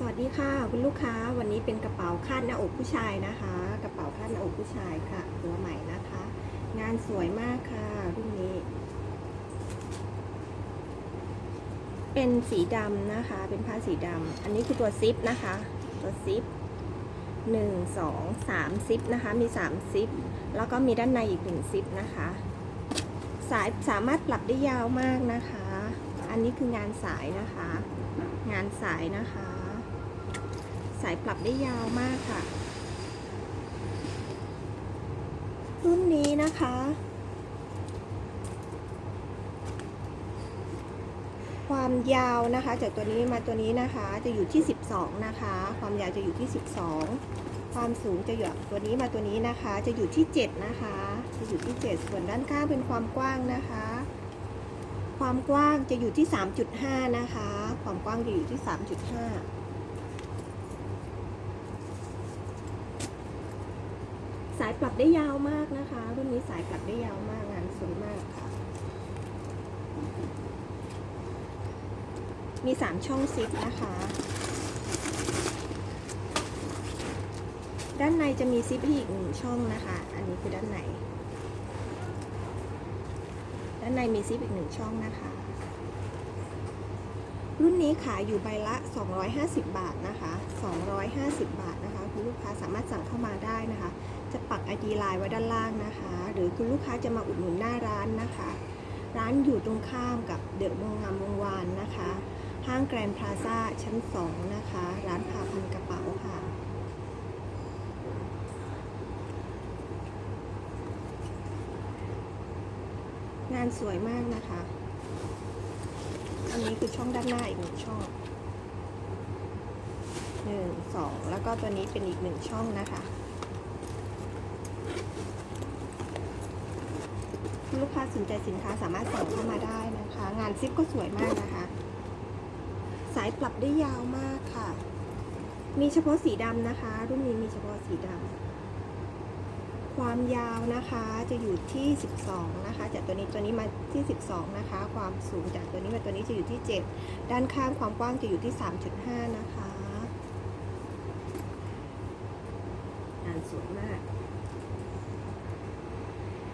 สวัสดีค่ะคุณลูกค้าวันนี้เป็นกระเป๋าคาดหน้าอกผู้ชายนะคะ กระเป๋าคาดหน้าอกผู้ชายค่ะ ตัวใหม่นะคะ งานสวยมากค่ะรุ่นนี้ เป็นสีดำนะคะ เป็นผ้าสีดำอันนี้คือตัวซิปนะคะ ตัวซิปหนึ่งสองสามซิปนะคะ มีสามซิปแล้วก็มีด้านในอีกหนึ่งซิปนะคะ สายสามารถปรับได้ยาวมากนะคะ อันนี้คืองานสายนะคะ งานสายนะคะ สายปรับได้ยาวมากค่ะ รุ่นนี้นะคะ ความยาวนะคะ จากตัวนี้มาตัวนี้นะคะ จะอยู่ที่ 12 นะคะ ความยาวจะอยู่ที่ 12 ความสูงจะอยู่ตัวนี้มาตัวนี้นะคะ จะอยู่ที่ 7 นะคะ จะอยู่ที่ 7 ส่วนด้านข้างเป็นความกว้างนะคะความกว้างจะอยู่ที่ 3.5 นะคะ ความกว้างจะอยู่ที่ 3.5ายปรับได้ยาวมากนะคะ รุ่นนี้สายปรับได้ยาวมากงานสวยมากค่ะ มี3ช่องซิปนะคะ ด้านในจะมีซิปอีกหนึ่งช่องนะคะ อันนี้คือด้านใน ด้านในมีซิปอีกหนึ่งช่องนะคะ รุ่นนี้ขายอยู่ใบละ 250 บาทนะคะ 250 บาทนะคะ คุณลูกค้าสามารถสั่งเข้ามาได้นะคะ จะปัก ID ไลน์ไว้ด้านล่างนะคะ หรือคุณลูกค้าจะมาอุดหนุนหน้าร้านนะคะ ร้านอยู่ตรงข้ามกับเดอะวงงามวงวานนะคะ ห้างแกรนด์พลาซ่าชั้น 2 นะคะ ร้านพาพันกระเป๋าค่ะงานสวยมากนะคะ อันนี้คือช่องด้านหน้าอีกหนึ่งช่องหนึ่งสองแล้วก็ตัวนี้เป็นอีกหนึ่งช่องนะคะ ลูกค้าสนใจสินค้าสามารถสั่งเข้ามาได้นะคะ งานซิปก็สวยมากนะคะ สายปรับได้ยาวมากค่ะ มีเฉพาะสีดำนะคะ รุ่นนี้มีเฉพาะสีดำ ความยาวนะคะจะอยู่ที่ 12 นะคะ จากตัวนี้ตัวนี้มาที่ 12 นะคะ ความสูงจากตัวนี้มาตัวนี้จะอยู่ที่ 7 ด้านข้างความกว้างจะอยู่ที่ 3.5 นะคะงานสวยมาก